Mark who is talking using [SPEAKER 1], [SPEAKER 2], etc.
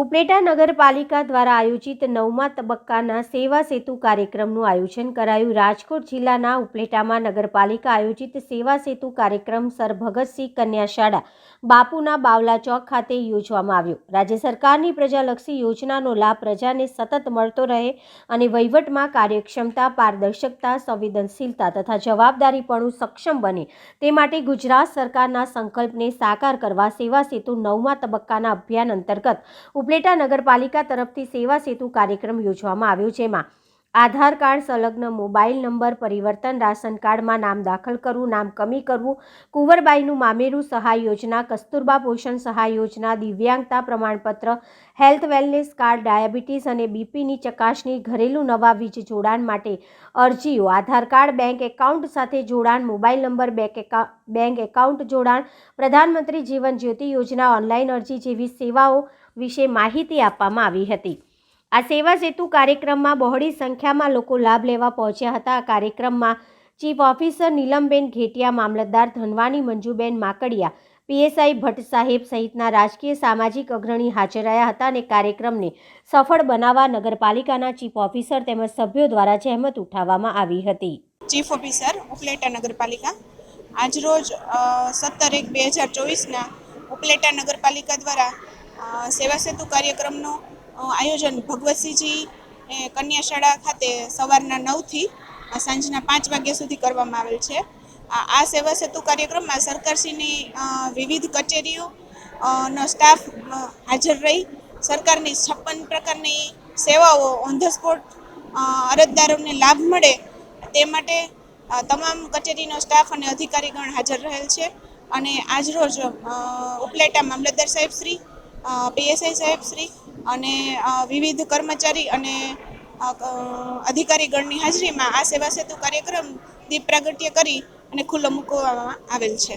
[SPEAKER 1] ઉપલેટા નગરપાલિકા દ્વારા આયોજિત નવમા તબક્કાના સેવા સેતુ કાર્યક્રમનું આયોજન કરાયું. રાજકોટ જિલ્લાના ઉપલેટામાં નગરપાલિકા આયોજિત સેવા સેતુ કાર્યક્રમ સર ભગતસિંહ કન્યા શાળા બાપુના બાવલા ચોક ખાતે યોજવામાં આવ્યો. રાજ્ય સરકારની પ્રજાલક્ષી યોજનાનો લાભ પ્રજાને સતત મળતો રહે અને વહીવટમાં કાર્યક્ષમતા, પારદર્શકતા, સંવેદનશીલતા તથા જવાબદારીપણું સક્ષમ બને તે માટે ગુજરાત સરકારના સંકલ્પને સાકાર કરવા સેવા સેતુ નવમા તબક્કાના અભિયાન અંતર્ગત ઉપલેટા નગરપાલિકા તરફથી સેવા સેતુ કાર્યક્રમ યોજવામાં આવ્યો જેમાં આધાર કાર્ડ, સંલગ્ન મોબાઈલ નંબર, પરિવર્તન રાશન કાર્ડમાં નામ દાખલ કરવું, નામ કમી કરવું, કુંવરબાઈનું મામેરું સહાય યોજના, કસ્તુરબા પોષણ સહાય યોજના, દિવ્યાંગતા પ્રમાણપત્ર, હેલ્થ વેલનેસ કાર્ડ, ડાયાબિટીસ અને બીપીની ચકાસણી, ઘરેલું નવા વીજ જોડાણ માટે અરજીઓ, આધાર કાર્ડ, બેંક એકાઉન્ટ સાથે જોડાણ, mobile number, bank bank account જોડાણ, પ્રધાનમંત્રી જીવન જ્યોતિ યોજના, ઓનલાઈન અરજી જેવી સેવાઓ વિશે માહિતી આપવામાં આવી હતી. આ સેવા સેતુ કાર્યક્રમમાં બહોળી સંખ્યામાં લોકો લાભ લેવા પહોંચ્યા હતા. આ કાર્યક્રમમાં ચીફ ઓફિસર નીલમબેન ઘેટિયા, મામલતદાર ધનવાની મંજુબેન માકડિયા, પીએસઆઈ ભટ્ટ સાહેબ સહિતના રાજકીય સામાજિક અગ્રણી હાજર રહ્યા હતા અને કાર્યક્રમને સફળ બનાવવા નગરપાલિકાના ચીફ ઓફિસર તેમજ સભ્યો દ્વારા જહેમત ઉઠાવવામાં આવી હતી.
[SPEAKER 2] ચીફ ઓફિસર, ઉપલેટા નગરપાલિકા. આજરોજ સત્તર એક બે હજાર ચોવીસના ઉપલેટા નગરપાલિકા દ્વારા સેવા સેતુ કાર્યક્રમનું આયોજન ભગવતસિંહજી કન્યા શાળા ખાતે સવારના નવથી સાંજના પાંચ વાગ્યા સુધી કરવામાં આવેલ છે. આ સેવા સેતુ કાર્યક્રમમાં સરકારશ્રીની વિવિધ કચેરીઓ નો સ્ટાફ હાજર રહી, સરકારની છપ્પન પ્રકારની સેવાઓ, ઓન ધ સ્પોટ અરજદારોને લાભ મળે, તે માટે તમામ કચેરીનો સ્ટાફ અને અધિકારીગણ હાજર રહેલ છે. અને આજરોજ ઉપલેટા મામલતદાર સાહેબ શ્રી પીએસઆઈ સાહેબ શ્રી અને વિવિધ કર્મચારી અને અધિકારીગણની હાજરીમાં આ સેવા સેતુ કાર્યક્રમ દીપ પ્રાગટ્ય કરી અને ખુલ્લો મૂકવામાં આવેલ છે.